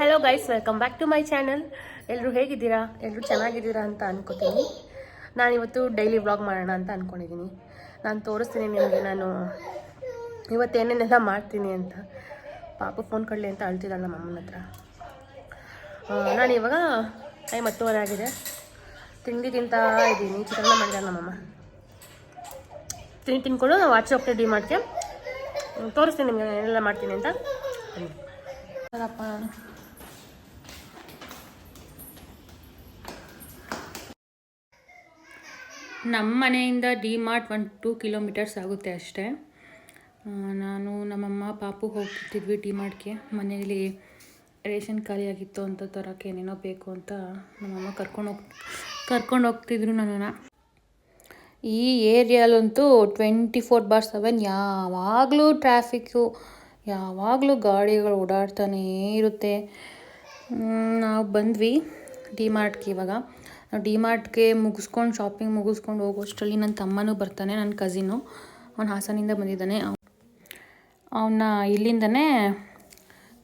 Hello guys welcome back to my channel ಎಲ್ಲರೂ ಹೇಗಿದ್ದೀರಾ? ಎಲ್ಲರೂ ಚೆನ್ನಾಗಿದ್ದೀರಾ ಅಂತ ಅನ್ಕೋತೀನಿ. ನಾನಿವತ್ತು ಡೈಲಿ ವ್ಲಾಗ್ ಮಾಡೋಣ ಅಂತ ಅಂದ್ಕೊಂಡಿದ್ದೀನಿ ನಾನು ತೋರಿಸ್ತೀನಿ ನಿಮಗೆ ನಾನು ಇವತ್ತು ಏನೇನೆಲ್ಲ ಮಾಡ್ತೀನಿ ಅಂತ. ಪಾಪ ಫೋನ್ ಕೊಡಲಿ ಅಂತ ಅಳ್ತಿದ್ದಾಳೆ ನಮ್ಮ ಅಮ್ಮನ ಹತ್ರ. ಆ, ನಾನು ಇವಾಗ ಟೈಮ್ ಹತ್ತುವರೆ ಆಗಿದೆ. ತಿಂಡಿ ತಿಂತಾ ಇದ್ದೀನಿ. ಚಿತ್ರಾನ್ನ ಮಾಡಿದ್ದಾರೆ ನಮ್ಮಮ್ಮ ತಿಂಡಿ ತಿನ್ಕೊಂಡು ನಾವು ಆಚೆ ಹೋಗ್ತಾ ಮಾಡ್ಕೆ. ತೋರಿಸ್ತೀನಿ ನಿಮಗೆ ಏನೆಲ್ಲ ಮಾಡ್ತೀನಿ ಅಂತ. ಸರಪ್ಪ. ನಮ್ಮ ಮನೆಯಿಂದ D mart one two kilometres ಆಗುತ್ತೆ ಅಷ್ಟೇ. ನಾನು ನಮ್ಮಮ್ಮ, ಪಾಪು ಹೋಗ್ತಿದ್ವಿ ಡಿ ಮಾರ್ಟ್ಗೆ ಮನೆಯಲ್ಲಿ ರೇಷನ್ ಖಾಲಿಯಾಗಿತ್ತು ಅಂತ ತರೋಕ್ಕೆ ಏನೇನೋ ಬೇಕು ಅಂತ ನಮ್ಮಮ್ಮ ಕರ್ಕೊಂಡು ಹೋಗ್, ಕರ್ಕೊಂಡು ಹೋಗ್ತಿದ್ರು ನನ್ನನ್ನು. ಈ ಏರಿಯಾಲಂತೂ ಟ್ವೆಂಟಿ ಫೋರ್ ಬಾರ್ ಸೆವೆನ್ ಯಾವಾಗಲೂ ಟ್ರಾಫಿಕ್ಕು, ಯಾವಾಗಲೂ ಗಾಡಿಗಳು ಓಡಾಡ್ತಾನೇ ಇರುತ್ತೆ. ನಾವು ಬಂದ್ವಿ ಡಿ ಮಾರ್ಟ್ಗೆ ಇವಾಗ. ನಾವು ಡಿ ಮಾರ್ಟ್ಗೆ ಮುಗಿಸ್ಕೊಂಡು ಶಾಪಿಂಗ್ ಮುಗಿಸ್ಕೊಂಡು ಹೋಗೋಷ್ಟರಲ್ಲಿ ನನ್ನ ತಮ್ಮನೂ ಬರ್ತಾನೆ ನನ್ನ ಕಸಿನು ಅವನು ಹಾಸನಿಂದ ಬಂದಿದ್ದಾನೆ. ಅವನ್ನ ಇಲ್ಲಿಂದನೇ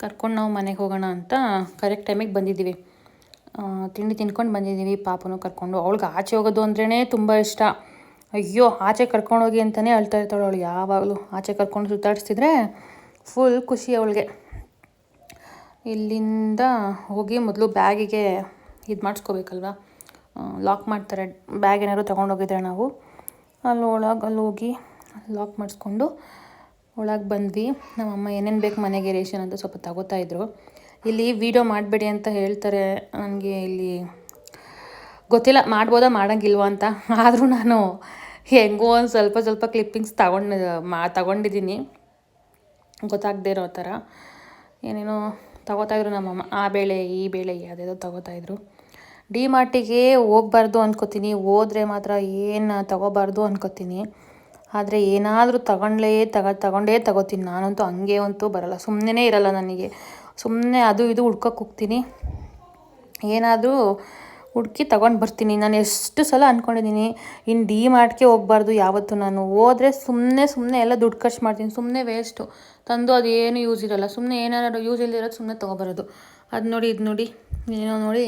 ಕರ್ಕೊಂಡು ನಾವು ಮನೆಗೆ ಹೋಗೋಣ ಅಂತ ಕರೆಕ್ಟ್ ಟೈಮಿಗೆ ಬಂದಿದ್ದೀವಿ. ತಿಂಡಿ ತಿನ್ಕೊಂಡು ಬಂದಿದ್ದೀವಿ, ಪಾಪನೂ ಕರ್ಕೊಂಡು. ಅವಳಿಗೆ ಆಚೆ ಹೋಗೋದು ಅಂದ್ರೇ ತುಂಬ ಇಷ್ಟ. ಅಯ್ಯೋ, ಆಚೆ ಕರ್ಕೊಂಡೋಗಿ ಅಂತಲೇ ಅಳ್ತಾ ಇರ್ತಾಳೆ ಅವಳು. ಯಾವಾಗಲೂ ಆಚೆ ಕರ್ಕೊಂಡು ಸುತ್ತಾಡಿಸ್ತಿದ್ರೆ ಫುಲ್ ಖುಷಿ ಅವಳಿಗೆ. ಇಲ್ಲಿಂದ ಹೋಗಿ ಮೊದಲು ಬ್ಯಾಗಿಗೆ ಇದು ಮಾಡಿಸ್ಕೋಬೇಕಲ್ವ? ಲಾಕ್ ಮಾಡ್ತಾರೆ. ಬ್ಯಾಗ್ ಏನಾದ್ರು ತೊಗೊಂಡೋಗಿದ್ರೆ ನಾವು ಅಲ್ಲಿ ಒಳಗೆ ಅಲ್ಲಿ ಹೋಗಿ ಲಾಕ್ ಮಾಡಿಸ್ಕೊಂಡು ಒಳಗೆ ಬಂದ್ವಿ. ನಮ್ಮಮ್ಮ ಏನೇನು ಬೇಕು ಮನೆಗೆ ರೇಷನ್ ಅಂತ ಸ್ವಲ್ಪ ತಗೋತಾ ಇದ್ರು. ಇಲ್ಲಿ ವೀಡಿಯೋ ಮಾಡಬೇಡಿ ಅಂತ ಹೇಳ್ತಾರೆ. ನನಗೆ ಇಲ್ಲಿ ಗೊತ್ತಿಲ್ಲ, ಮಾಡ್ಬೋದಾ ಮಾಡೋಂಗಿಲ್ವ ಅಂತ. ಆದರೂ ನಾನು ಹೆಂಗೋ ಒಂದು ಸ್ವಲ್ಪ ಸ್ವಲ್ಪ ಕ್ಲಿಪ್ಪಿಂಗ್ಸ್ ತಗೊಂಡು, ಮಾ, ತಗೊಂಡಿದ್ದೀನಿ. ಗೊತ್ತಾಗದೇ ಇರೋ ಥರ. ಏನೇನೋ ತಗೋತಾಯಿದ್ರು ನಮ್ಮಮ್ಮ. ಆ ಬೇಳೆ, ಈ ಬೇಳೆ ಯಾವುದೇದೋ ತಗೋತಾಯಿದ್ರು ಡಿ ಮಾರ್ಟಿಗೆ ಹೋಗ್ಬಾರ್ದು ಅಂದ್ಕೋತೀನಿ ಹೋದರೆ ಮಾತ್ರ ಏನು ತಗೋಬಾರ್ದು ಅನ್ಕೋತೀನಿ. ಆದರೆ ಏನಾದರೂ ತಗೊಂಡ್ಲೇ ತಗೋ, ತಗೊಂಡೇ ತಗೋತೀನಿ. ನಾನಂತೂ ಹಂಗೆ ಅಂತೂ ಬರಲ್ಲ. ಸುಮ್ಮನೆ ಇರಲ್ಲ ನನಗೆ. ಸುಮ್ಮನೆ ಅದು ಇದು ಹುಡ್ಕೋಕೆ ಹೋಗ್ತೀನಿ. ಏನಾದರೂ ಹುಡುಕಿ ತಗೊಂಡು ಬರ್ತೀನಿ. ನಾನು ಎಷ್ಟು ಸಲ ಅಂದ್ಕೊಂಡಿದ್ದೀನಿ ಇನ್ನು ಡಿ ಮಾರ್ಟ್ಗೆ ಹೋಗ್ಬಾರ್ದು ಯಾವತ್ತು ನಾನು. ಹೋದರೆ ಸುಮ್ಮನೆ ಸುಮ್ಮನೆ ಎಲ್ಲ ದುಡ್ಡು ಖರ್ಚು ಮಾಡ್ತೀನಿ. ಸುಮ್ಮನೆ ವೇಸ್ಟು ತಂದು ಅದು ಏನು ಯೂಸ್ ಇರಲ್ಲ. ಸುಮ್ಮನೆ ಏನಾದ್ರು ಯೂಸ್ ಇಲ್ಲದಿರೋದು ಸುಮ್ಮನೆ ತೊಗೊಬರೋದು. ಅದು ನೋಡಿ, ಇದು ನೋಡಿ. ಏನೋ ನೋಡಿ.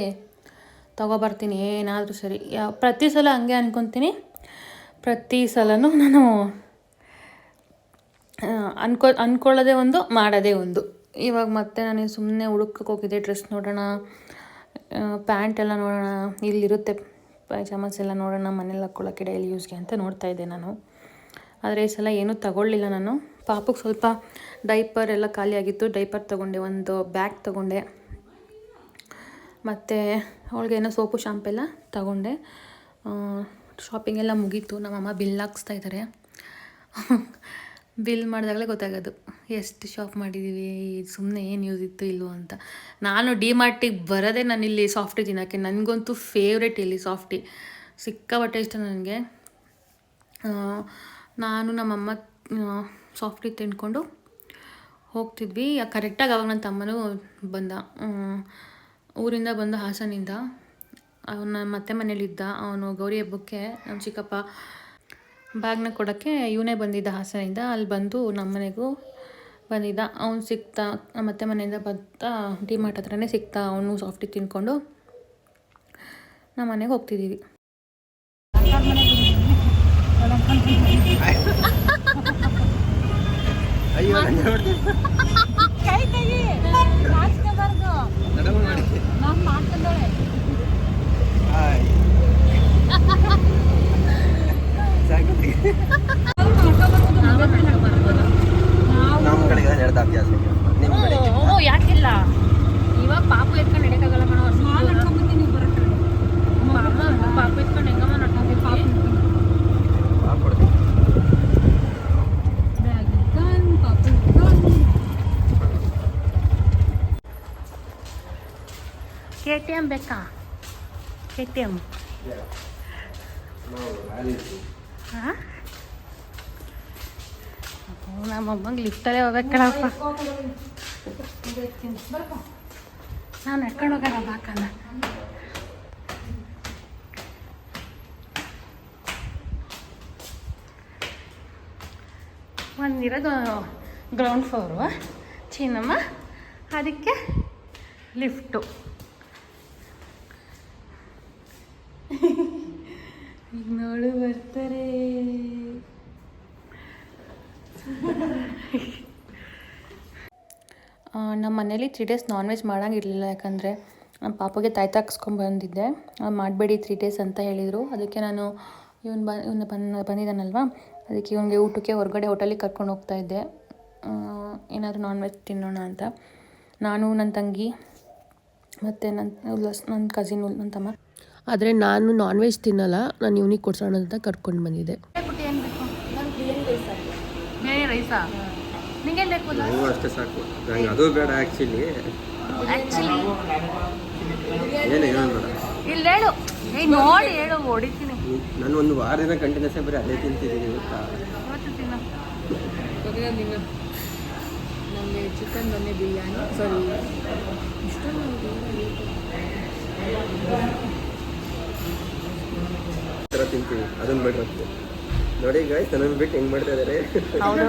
ತೊಗೊಬರ್ತೀನಿ ಏನಾದರೂ ಸರಿ. ಪ್ರತಿ ಸಲ ಹಂಗೆ ಅಂದ್ಕೊತೀನಿ ಪ್ರತಿ ಸಲನೂ ನಾನು ಅನ್ಕೊ ಅಂದ್ಕೊಳ್ಳೋದೇ ಒಂದು ಮಾಡೋದೇ ಒಂದು. ಇವಾಗ ಮತ್ತೆ ನಾನು ಸುಮ್ಮನೆ ಹುಡುಕಕ್ಕೆ ಹೋಗಿದ್ದೆ, ಡ್ರೆಸ್ ನೋಡೋಣ ಪ್ಯಾಂಟ್ ಎಲ್ಲ ನೋಡೋಣ, ಇಲ್ಲಿರುತ್ತೆ ಪೈಜಾಮಸ್ ಎಲ್ಲ ನೋಡೋಣ, ಮನೇಲಿ ಹಾಕ್ಕೊಳ್ಳೋಕೆ ಡೈಲಿ ಯೂಸ್ಗೆ ಅಂತ ನೋಡ್ತಾ ಇದ್ದೆ ನಾನು. ಆದರೆ ಈ ಸಲ ಏನೂ ತಗೊಳ್ಳಿಲ್ಲ ನಾನು. ಪಾಪಕ್ಕೆ ಸ್ವಲ್ಪ ಡೈಪರ್ ಎಲ್ಲ ಖಾಲಿಯಾಗಿತ್ತು, ಡೈಪರ್ ತೊಗೊಂಡೆ, ಒಂದು ಬ್ಯಾಗ್ ತೊಗೊಂಡೆ. ಮತ್ತು ಅವಳಿಗೇನೋ ಸೋಪು ಶಾಂಪೆಲ್ಲ ತಗೊಂಡೆ. ಶಾಪಿಂಗ್ ಎಲ್ಲ ಮುಗೀತು. ನಮ್ಮಮ್ಮ ಬಿಲ್ ಹಾಕ್ಸ್ತಾ ಇದ್ದಾರೆ ಬಿಲ್ ಮಾಡಿದಾಗಲೇ ಗೊತ್ತಾಗೋದು. ಎಷ್ಟು ಶಾಪ್ ಮಾಡಿದ್ದೀವಿ ಸುಮ್ಮನೆ ಏನು ಯೂಸ್ ಇತ್ತು, ಇಲ್ವೋ ಅಂತ. ನಾನು ಡಿ ಮಾರ್ಟಿಗೆ ಬರೋದೇ ನಾನು ಇಲ್ಲಿ ಸಾಫ್ಟಿ ತಿನ್ನೋಕ್ಕೆ ನನಗಂತೂ ಫೇವ್ರೆಟ್ ಇಲ್ಲಿ ಸಾಫ್ಟಿ ಸಿಕ್ಕಾಪಟ್ಟೆ ಇಷ್ಟ ನನಗೆ. ನಾನು ನಮ್ಮಮ್ಮ ಸಾಫ್ಟಿ ತಿನ್ಕೊಂಡು ಹೋಗ್ತಿದ್ವಿ. ಕರೆಕ್ಟಾಗಿ ಅವಾಗ ನನ್ನ ತಮ್ಮನೂ ಬಂದ. ಊರಿಂದ ಬಂದ ಹಾಸನಿಂದ ಅವನ ಮತ್ತೆ ಮನೇಲಿದ್ದ ಅವನು ಗೌರಿ ಹಬ್ಬಕ್ಕೆ ನಮ್ಮ ಚಿಕ್ಕಪ್ಪ ಬ್ಯಾಗ್ನ ಕೊಡೋಕ್ಕೆ ಇವನೇ ಬಂದಿದ್ದ ಹಾಸನಿಂದ. ಅಲ್ಲಿ ಬಂದು ನಮ್ಮ ಮನೆಗೂ ಬಂದಿದ್ದ. ಅವ್ನು ಸಿಗ್ತಾ ಮತ್ತೆ ಮನೆಯಿಂದ ಬರ್ತಾ ಡಿ ಮಾರ್ಟ್ ಹತ್ರನೇ ಸಿಗ್ತಾ ಅವನು ಸಾಫ್ಟಿ ತಿನ್ಕೊಂಡು ನಮ್ಮ ಮನೆಗೆ ಹೋಗ್ತಿದ್ದೀವಿ. ಅಯ್ಯೋ ಕೈ ತೆಗಿ. ನಾಚ್ಕೋಬಾರ್ದು ನಡವು ಮಾಡಿ ನಾನ್ ಮಾಡ್ಕೊಂಡೋಳೆ ಹಾಯ್ ಸಾಕು ನಮ್ಮ ಕಡೆಗೆ ನಡೆದ ಅಭ್ಯಾಸ ಇದೆ. ನಿಮ್ಮ ಕಡೆ ಓ ಯಾಕಿಲ್ಲ ಇವಾಗ ಪಾಪು ಎತ್ಕೊಂಡು ನಡೆಯಕ್ಕಾಗಲ್ಲ ಕಣೋ ನಾನ್ ನಡ್ಕೊಂಬತ್ತೀನಿ ಬರಕ್ಕೆ ಪಾಪು ಎತ್ಕೊಂಡು ಹೆಂಗಮ್ಮ ನಡ್ಕೊಂಡ್ಬಿಟ್ಟು ಪಾಪ ಕೊಡ್ತೀನಿ ಬ್ಯಾಗ್ ಇಟ್ಕೊಂಡ್ ಪಾಪು ಇಟ್ಕೊಂಡ್ ಕೆ ಟಿ ಎಂ ಬೇಕಾ? ಕೆ ಟಿ ಎಂ ನಮ್ಮಮ್ಮಂಗೆ ಲಿಫ್ಟಲ್ಲೇ ಹೋಗ್ಬೇಕು ಕಣಪ್ಪ. ನಾವು ನಡ್ಕೊಂಡು ಹೋಗೋಣ ಬಾಕಲ್ಲ ಒಂದಿರೋದು ಗ್ರೌಂಡ್ ಫ್ಲೋರು ಚಿನ್ನಮ್ಮ? ಅದಕ್ಕೆ ಲಿಫ್ಟು ಈಗ ನೋಡು ಬರ್ತಾರೆ. ನಮ್ಮ ಮನೇಲಿ ತ್ರೀ ಡೇಸ್ ನಾನ್ ವೆಜ್ ಮಾಡೋಂಗಿರಲಿಲ್ಲ, ಯಾಕಂದರೆ ನಮ್ಮ ಪಾಪಗೆ ತಾಯಿ ಬಂದಿದ್ದೆ. ಮಾಡಬೇಡಿ ತ್ರೀ ಡೇಸ್ ಅಂತ ಹೇಳಿದರು. ಅದಕ್ಕೆ ನಾನು ಇವನು ಬ, ಇವನು ಬನ್ ಬಂದಿದ್ದಾನಲ್ವಾ? ಅದಕ್ಕೆ ಇವನಿಗೆ ಊಟಕ್ಕೆ ಹೊರಗಡೆ ಹೋಟೆಲಿಗೆ ಕರ್ಕೊಂಡು ಹೋಗ್ತಾ ಇದ್ದೆ. ಏನಾದರೂ ನಾನ್ ವೆಜ್ ತಿನ್ನೋಣ ಅಂತ. ನಾನು ನನ್ನ ತಂಗಿ, ಮತ್ತು ನನ್ನ ನನ್ನ ಕಸಿನ್ ನನ್ನ ತಮ್ಮ. ಆದರೆ ನಾನು ನಾನ್ ವೆಜ್ ತಿನ್ನಲ್ಲ ನಾನು ಇವನಿಗೆ ಕೊಡ್ಸೋಣ ಅಂತ ಕರ್ಕೊಂಡು ಬಂದಿದ್ದೆ. ಅಷ್ಟೇ ಸಾಕು. ನಂಗೆ ಅದು ಬೇಡ ಆ್ಯಕ್ಚುಲಿ ಏನು ನೋಡಿ ನಾನು ಒಂದು ವಾರದಿಂದ ಕಂಟಿನ್ಯೂಸ್ ಬರೀ ಅದೇ ತಿಂತಿದ್ದೀನಿ ಗೊತ್ತಾ? ನಮಗೆ ಚಿಕನ್ ಬನ್ನಿ ಬಿರಿಯಾನಿ. ಸಾರಿ. ಈ ಥರ ತಿಂತೀವಿ. ಅದನ್ನು ಬಿಟ್ಟು ನೋಡಿ ಗಾಯ್ಸ್ ನನ್ನ ಬಿಟ್ಟು ಹೆಂಗೆ ಮಾಡ್ತಾ ಇದ್ದಾರೆ ಹೌದು.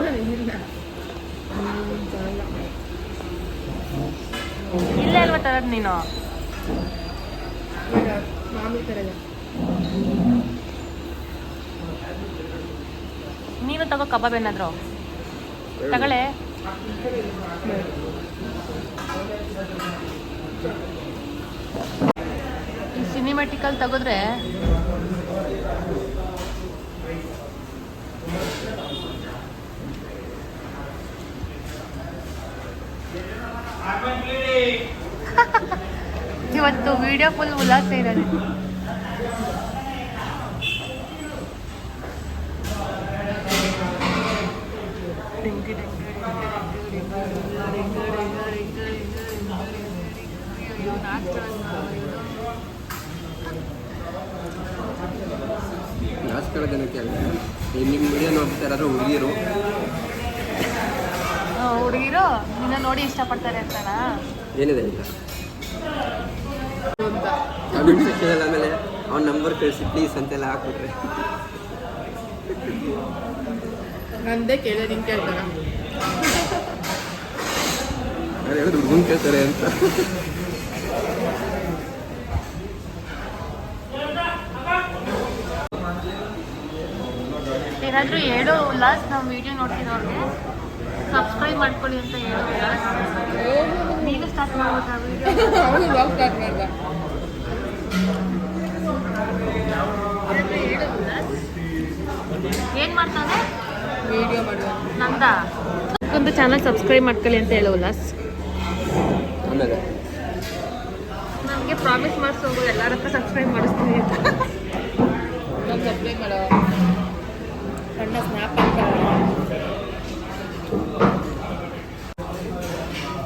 ಇಲ್ಲೇ ಅಲ್ವಾ ತರದ್ ನೀನು? ನೀನು ತಗೋ ಕಬಾಬ್ ಏನಾದ್ರು. ತಗೊಳ್ಳೆ. ಈ ಸಿನಿಮ್ಯಾಟಿಕಲ್ ತೆಗೆದ್ರೆ ಇವತ್ತು ವಿಡಿಯೋ ಫುಲ್ ಉಲ್ಲಾಸ ಇರೋದು. ನಾಚ್ಕೊಳ್ಳೋ ಜನಕ್ಕೆ ನಿಮ್ಮ ವಿಡಿಯೋ ನೋಡ್ತಾ ಇರೋದು ಹುಡುಗಿರು. ಹುಡುಗಿರು ನಿನ್ನ ನೋಡಿ ಇಷ್ಟಪಡ್ತಾರೆ ಅಂತನಾ? ಏನಿದೆ ಇಲ್ಲ ಕಮೆಂಟ್ ಸೆಕ್ಷನಲ್ಲಿ ಆಮೇಲೆ ಅವ್ನ ನಂಬರ್ ಕಳಿಸಿ ಪ್ಲೀಸ್ ಅಂತೆಲ್ಲ ಹಾಕ್ಬಿಟ್ರೆ. ನಂದೇ ಕೇಳಿದೆ ನಿಂಗೆ ಕೇಳ್ತಾರ? ಹೇಳಿದ್ರು ಹುಡುಗನ್ ಕೇಳ್ತಾರೆ ಅಂತ? ಏನಾದರೂ ಹೇಳೋ ಉಲ್ಲಾಸ್ ನಮ್ಮ ವಿಡಿಯೋ ನೋಡ್ತಿರೋರಿಗೆ. ಸಬ್ಸ್ಕ್ರೈಬ್ ಮಾಡ್ಕೊಳ್ಳಿ ಅಂತ ಹೇಳೋ ಉಲ್ಲಾಸ್ ನೀನು ಸ್ಟಾರ್ಟ್ ಮಾಡ್ದ ಏನು ಮಾಡ್ತಾನೆ ವಿಡಿಯೋ ಮಾಡುವ ನಂದ? ಒಂದು ಚಾನಲ್ ಸಬ್ಸ್ಕ್ರೈಬ್ ಮಾಡ್ಕೊಳ್ಳಿ ಅಂತ ಹೇಳೋ ಉಲ್ಲಾಸ್. ಆಮೇಲೆ ನನಗೆ ಪ್ರಾಮಿಸ್ ಮಾಡಿಸೋದು ಎಲ್ಲರ ಹತ್ರ ಸಬ್ಸ್ಕ್ರೈಬ್ ಮಾಡಿಸ್ತೀನಿ ಅಂತ. ನಾನು ಸಬ್ಸ್ಕ್ರೈಬ್ ಮಾಡೋ. ಸಣ್ಣ ಸ್ನ್ಯಾಪ್ ಅಂತ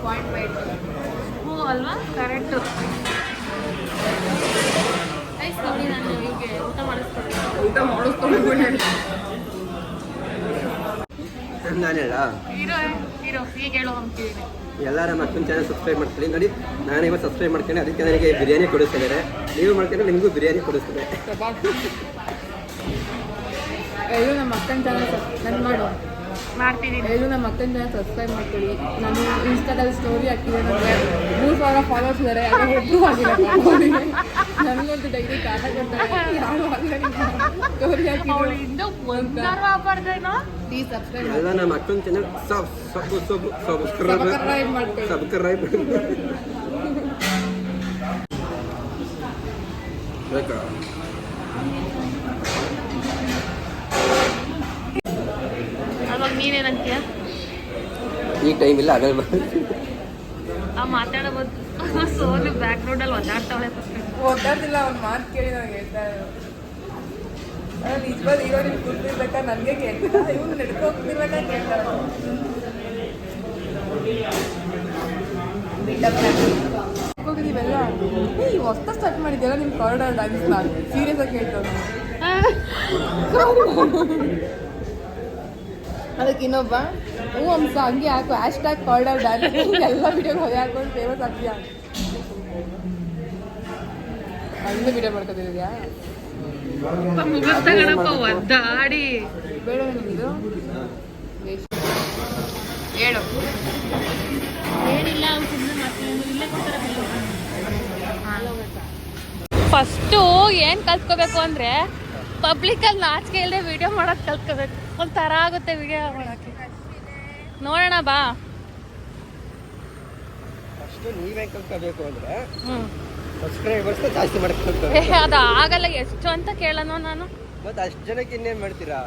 ಪಾಯಿಂಟ್ ಬೈಟ್ ಹ್ಞೂ ಅಲ್ವಾ? ಕರೆಕ್ಟು. ಐಸ್ ನೋಡಿ ನಾನು ಹೀಗೆ ಊಟ ಮಾಡಿಸ್ಕೊಡ್ತೀನಿ. ಊಟ ಮಾಡಿಸ್ಕೊಂಡು ನಾನು ಹೇಳ ಹೀರೋ ಹೀರೋ ಈಗ ಹೇಳೋ ಅಂತಿದ್ದೀನಿ ಎಲ್ಲರ ಮಕ್ಕಳ ಚಾನಲ್ ಸಬ್ಸ್ಕ್ರೈಬ್ ಮಾಡ್ತೀನಿ ನೋಡಿ ನಾನು ಇವತ್ತು ಸಬ್ಸ್ಕ್ರೈಬ್ ಮಾಡ್ತೀನಿ. ಅದಕ್ಕೆ ನನಗೆ ಬಿರಿಯಾನಿ ಕೊಡಿಸ್ತಿದ್ದಾರೆ. ನೀವು ಮಾಡ್ಕೊಂಡ್ರೆ ನಿಮಗೂ ಬಿರಿಯಾನಿ ಕೊಡಿಸ್ತಾರೆ ಅಯ್ಯೋ ನಮ್ಮ ಅಕ್ಕನ ಚಾನಲ್ ನನ್ನ ಮಾಡು. ಮಾಡ್ತಿದ್ದೀನಿ ಎಲ್ಲೂ ನಮ್ಮ ಅಕ್ಕನ ಜನ ಸಬ್ಸ್ಕ್ರೈಬ್ ಮಾಡ್ಕೊಳ್ಳಿ. ನಾನು ಇನ್ಸ್ಟಾದಲ್ಲಿ ಸ್ಟೋರಿ ಹಾಕಿದೆ ನನಗೆ ಮೂರು ಸಾವಿರ ಫಾಲೋವರ್ಸ್ ಇದ್ದಾರೆ ಒಬ್ಬರು ಆಗಿಲ್ಲ. ನನಗಂತೂ ಡೈಲಿ ಕಾಟ ಕೊಡ್ತಾರೆ. ಯಾರು ಆಗಿಲ್ಲ ಸ್ಟೋರಿ ಹಾಕಿ ಒಂದಾರು ಆಗ್ಬಾರ್ದೇನೋ ಪ್ಲೀಸ್ ಸಬ್ಸ್ಕ್ರೈಬ್ ಎಲ್ಲ ನಮ್ಮ ಅಕ್ಕನ channel sub sub sub subscribe subscribe ಮಾಡ್ಕೊಳ್ಳಿ. ಸಬ್ಸ್ಕ್ರೈಬ್ ಬೇಕಾ? ಟೈಮ್ ಇಲ್ಲ ಆಮೇಲೆ ಬರ್ತೀನಿ. ಆ ಮಾತಾಡೋದು. ಸೋನು ಬ್ಯಾಕ್ ಗ್ರೌಂಡಲ್ಲಿ ಒದ್ದಾಡ್ತಾವಳೆ ಓದಾಡ್ತಿಲ್ಲ ಅವ್ನು ಮಾತು ಕೇಳಿ ನನಗೆ ಹೇಳ್ತಾ ನಿಜವಾದ ಈಗ ನಿಮ್ಗೆ ಗೊತ್ತಿರ್ಬೇಕಾ? ನನಗೆ ಕೇಳ್ತಿಲ್ಲ ಇವನು ನಡ್ಕೊ ಹೋಗ್ತಿರ್ಬೇಕಾ ಕೇಳ್ತಾರೆ ಹೋಗಿದ್ದೀವಲ್ಲ? ಈ ಹೊಸ ಸ್ಟಾರ್ಟ್ ಮಾಡಿದ್ಯಲ್ಲ ನಿಮ್ಮ ಕಾರಿಡಾರ್ ಡ್ಯಾನ್ಸ್ ನಾನು ಸೀರಿಯಸ್ ಆಗಿ ಕೇಳ್ತಾರೆ ಅದಕ್ಕೆ ಇನ್ನೊಬ್ಬ ಹ್ಞೂ ಅಂಶ ಹಂಗೆ ಹಾಕು ಹ್ಯಾಶ್ ಟ್ಯಾಗ್ ಕಾರಿಡಾರ್ ಡ್ಯಾನ್ಸ್ ಎಲ್ಲ ವಿಡಿಯೋಗೆ ಹೊಗೆ ಹಾಕೊಂಡು ಫೇಮಸ್ ಆಗ್ತೀಯಾ? ಹಂಗೆ ವಿಡಿಯೋ ಮಾಡ್ಕೊತಿದ್ಯಾ ಒದ್ದಾಡಿ. ಬೇಡ ನಿಮ್ಮದು ಹೇಳು. ಫಸ್ಟು ಏನು ಕಲ್ತ್ಕೋಬೇಕು ಅಂದರೆ ಪಬ್ಲಿಕಲ್ಲಿ ನಾಚಿಕೆ ಇಲ್ಲದೆ ವಿಡಿಯೋ ಮಾಡೋದು ಕಲ್ತ್ಕೋಬೇಕು. ಒಂಥರ ಆಗುತ್ತೆ ವಿಡಿಯೋ ಮಾಡಕ್ಕೆ ನೋಡೋಣ ಬಾ. ಅಷ್ಟು ನೀವೇ ಕಲ್ತ್ಕೋಬೇಕು ಅಂದ್ರೆ ಸಬ್ಸ್ಕ್ರೈಬರ್ಸ್ ಜಾಸ್ತಿ ಏ ಮಾಡ್ಕೊಳ್ತಾರೆ ಅದು ಆಗಲ್ಲ ಎಷ್ಟು ಅಂತ ಕೇಳೋಣ ನಾನು. ಮತ್ತೆ ಅಷ್ಟು ಜನಕ್ಕೆ ಇನ್ನೇನ್ ಮಾಡ್ತೀರಾ?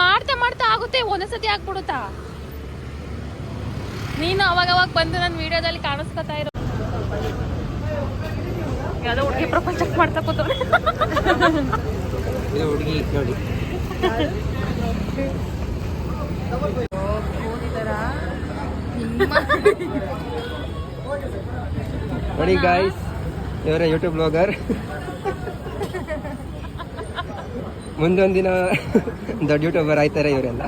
ಮಾಡ್ತಾ ಮಾಡ್ತಾ ಆಗುತ್ತೆ ಒಂದೊಂದ್ಸತಿ ಆಗ್ಬಿಡುತ್ತಾ? ನೀನು ಅವಾಗ ಅವಾಗ ಬಂದು ನನ್ನ ವಿಡಿಯೋದಲ್ಲಿ ಕಾಣಿಸ್ಕೊತಾ ಇರೋ. ಯಾವುದೋ ಹುಡುಗಿ ಪ್ರೊಫೈಲ್ ಮಾಡ್ತಾ ಕೂತವ್ರೆ ಹುಡುಗಿ ನೋಡಿ ನೋಡಿ ಗಾಯ್ಸ್ ಇವರ ಯೂಟ್ಯೂಬ್ ಬ್ಲಾಗರ್ ಮುಂದೊಂದು ದಿನ ದೊಡ್ಡ ಯೂಟ್ಯೂಬರ್ ಆಯ್ತಾರೆ ಇವರೆಲ್ಲ.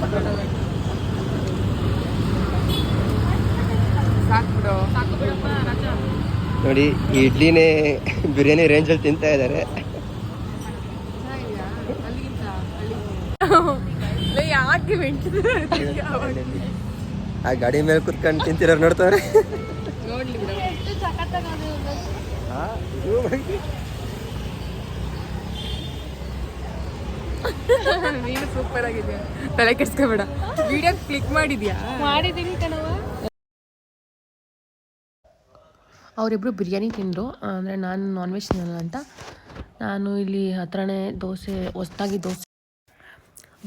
ಸಾಕ್ಬಿಡು ನೋಡಿ ಈ ಇಡ್ಲಿನೇ ಬಿರಿಯಾನಿ ರೇಂಜಲ್ಲಿ ತಿಂತಾ ಇದ್ದಾರೆ. ಆ ಗಾಡಿ ಮೇಲೆ ಕುತ್ಕೊಂಡು ತಿಂತಿರೋರು ನೋಡ್ತಾರೆ ನೀನು ಸೂಪರ್ ಆಗಿದ್ಯಾ ತಲೆ ಕೆಡ್ಸ್ಕೊಬೇಡ. ವಿಡಿಯೋ ಕ್ಲಿಕ್ ಮಾಡಿದ್ಯಾ? ಮಾಡಿದೀನಿ ಕಣವ ಅವರಿಬ್ಬರು ಬಿರಿಯಾನಿ ತಿಂದರು. ಅಂದರೆ ನಾನು ನಾನ್ ವೆಜ್ ತಿನ್ನಲ್ಲ ಅಂತ. ನಾನು ಇಲ್ಲಿ ಹತ್ರನೇ ದೋಸೆ, ಹೊಸ್ದಾಗಿ ದೋಸೆ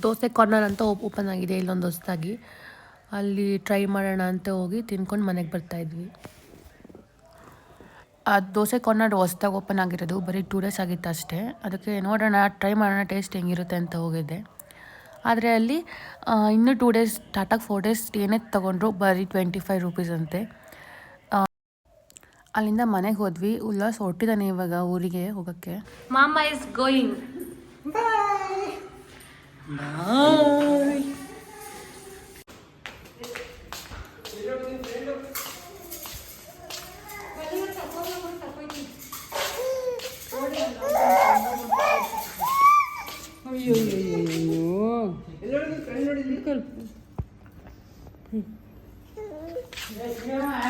ದೋಸೆ ಕಾರ್ನರ್ ಅಂತ ಓಪನ್ ಆಗಿದೆ, ಇಲ್ಲೊಂದು ಹೊಸ್ದಾಗಿ. ಅಲ್ಲಿ ಟ್ರೈ ಮಾಡೋಣ ಅಂತ ಹೋಗಿ ತಿನ್ಕೊಂಡು ಮನೆಗೆ ಬರ್ತಾಯಿದ್ವಿ ಆ ದೋಸೆ ಕಾರ್ನರ್ ಹೊಸ್ದಾಗಿ ಓಪನ್ ಆಗಿರೋದು, ಬರೀ ಟೂ ಡೇಸ್ ಆಗಿತ್ತು ಅಷ್ಟೇ. ಅದಕ್ಕೆ ನೋಡೋಣ ಟ್ರೈ ಮಾಡೋಣ ಟೇಸ್ಟ್ ಹೆಂಗಿರುತ್ತೆ ಅಂತ ಹೋಗಿದ್ದೆ. ಆದರೆ ಅಲ್ಲಿ ಇನ್ನೂ ಟೂ ಡೇಸ್ ಸ್ಟಾರ್ಟಾಗಿ ಫೋರ್ ಡೇಸ್ ಏನೇ ತೊಗೊಂಡ್ರು ಬರೀ ಟ್ವೆಂಟಿ ಫೈವ್ ರುಪೀಸ್ ಅಂತೆ. ಅಲ್ಲಿಂದ ಮನೆಗೆ ಹೋದ್ವಿ. ಉಲ್ಲಾಸ್ ಹೊಟ್ಟಿದ್ದಾನೆ ಇವಾಗ ಊರಿಗೆ ಹೋಗಕ್ಕೆ. ಮಾಮ ಇಸ್ ಗೋಯಿಂಗ್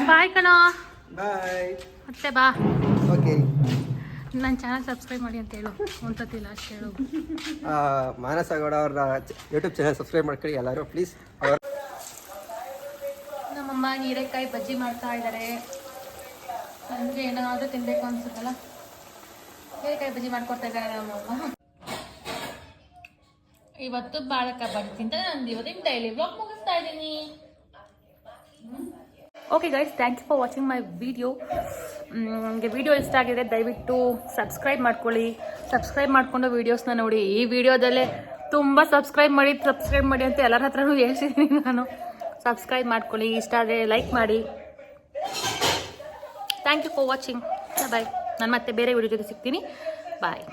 ಬಾಯ್ ಕಣ ಬಾಯ್ ಮತ್ತೆ ಬಾ. ಓಕೆ ನನ್ನ ಚಾನಲ್ ಸಬ್ಸ್ಕ್ರೈಬ್ ಮಾಡಿ ಅಂತ ಹೇಳು. ಒಂದ್ಸತಿ ಲಾಸ್ಟ್ ಹೇಳು. ಮಾನಸ ಗೌಡ ಅವ್ರ ಯೂಟ್ಯೂಬ್ ಚಾನಲ್ ಸಬ್ಸ್ಕ್ರೈಬ್ ಮಾಡ್ಕೊಳ್ಳಿ ಎಲ್ಲರೂ ಪ್ಲೀಸ್ ಅವ್ರ ನಮ್ಮಮ್ಮ ಹೀರೆಕಾಯಿ ಬಜ್ಜಿ ಮಾಡ್ತಾ ಇದ್ದಾರೆ ನನಗೆ ಏನಾದರೂ ತಿನ್ನಬೇಕು ಅನ್ಸುತ್ತಲ್ಲ? ಹೀರೆಕಾಯಿ ಬಜ್ಜಿ ಮಾಡ್ಕೊಡ್ತಾ ಇದ್ದಾರೆ ನಮ್ಮಮ್ಮ ಇವತ್ತು ಬಾಳಕ ಬಜ್ಜಿಂತ ನಂದು ಇವತ್ತಿನ ಡೈಲಿ ಬ್ಲಾಗ್ ಮುಗಿಸ್ತಾ ಇದ್ದೀನಿ. Okay guys thank you for watching my video ನನಗೆ ವಿಡಿಯೋ ಇಷ್ಟ ಆಗಿದೆ ದಯವಿಟ್ಟು ಸಬ್ಸ್ಕ್ರೈಬ್ ಮಾಡ್ಕೊಳ್ಳಿ. ಸಬ್ಸ್ಕ್ರೈಬ್ ಮಾಡಿಕೊಂಡು ವೀಡಿಯೋಸ್ನ ನೋಡಿ. ಈ ವಿಡಿಯೋದಲ್ಲೇ ತುಂಬ ಸಬ್ಸ್ಕ್ರೈಬ್ ಮಾಡಿ ಸಬ್ಸ್ಕ್ರೈಬ್ ಮಾಡಿ ಅಂತ ಎಲ್ಲರ ಹತ್ರನೂ ಹೇಳ್ತಿದ್ದೀನಿ ನಾನು. ಸಬ್ಸ್ಕ್ರೈಬ್ ಮಾಡ್ಕೊಳ್ಳಿ. ಇಷ್ಟ ಆದರೆ ಲೈಕ್ ಮಾಡಿ. Thank you for watching bye ನಾನು ಮತ್ತೆ ಬೇರೆ ವಿಡಿಯೋ ಜೊತೆ ಸಿಗ್ತೀನಿ. ಬಾಯ್